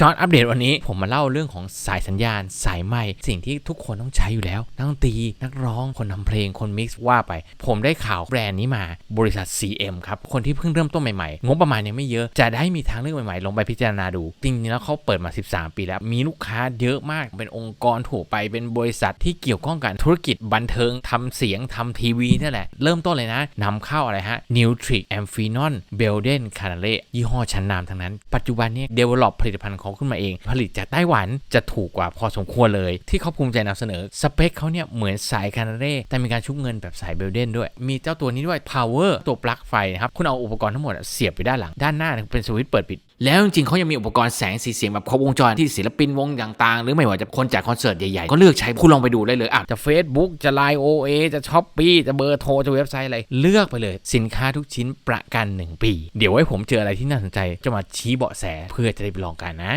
จอห์นอัปเดตวันนี้ผมมาเล่าเรื่องของสายสัญญาณ สายไหมสิ่งที่ทุกคนต้องใช้อยู่แล้ว นักดนตรีนักร้องคนทำเพลงคนมิกซ์ว่าไป ผมได้ข่าวแบรนด์นี้มาบริษัท CM ครับ คนที่เพิ่งเริ่มต้นใหม่ๆ งบประมาณยังไม่เยอะจะได้มีทางเลือกใหม่ๆ ลงไปพิจารณาดู จริงๆแล้วเขาเปิดมา 13 ปีแล้ว มีลูกค้าเยอะมากเป็นองค์กรถูกไปเป็นบริษัทที่เกี่ยวข้องกับธุรกิจบันเทิงทำเสียงทำทีวีนี่นแหละเริ่มต้นเลยนะนำเข้าอะไรฮะ Nutric Amphenon Belden c a n a l e ยี่ห้อชั้นนำทั้งนั้น ปัจจุบันนี้ develop ผลิตภัณฑ์เขาขึ้นมาเอง ผลิตจากไต้หวันจะถูกกว่าพอสมควรเลย ที่เขาภูมิใจนำเสนอสเปคเขาเนี่ยเหมือนสายคานาเร่แต่มีการชุบเงินแบบสายเบลเดนด้วย มีเจ้าตัวนี้ด้วย power ตัวปลั๊กไฟนะครับคุณเอาอุปกรณ์ทั้งหมดเสียบไปด้านหลังด้านหน้าเป็นสวิตช์เปิดปิดแล้วจริงๆเขายังมีอุปกรณ์แสงสีเสียงแบบครบวงจรที่ศิลปินวงต่างๆ หรือไม่ว่าจะคนจัดคอนเสิร์ตใหญ่ๆ ก็เลือกใช้คุณลองไปดูได้เลยอะจะ Facebook จะ Line OA จะ s h อ p e e จะเบอร์โทร จะเว็บไซต์อะไร เลือกไปเลย สินค้าทุกชิ้นประกัน 1 ปี เดี๋ยวไว้ผมเจออะไรที่น่าสนใจ จะมาชี้เบาะแสเพื่อจะได้ไปลองกันนะ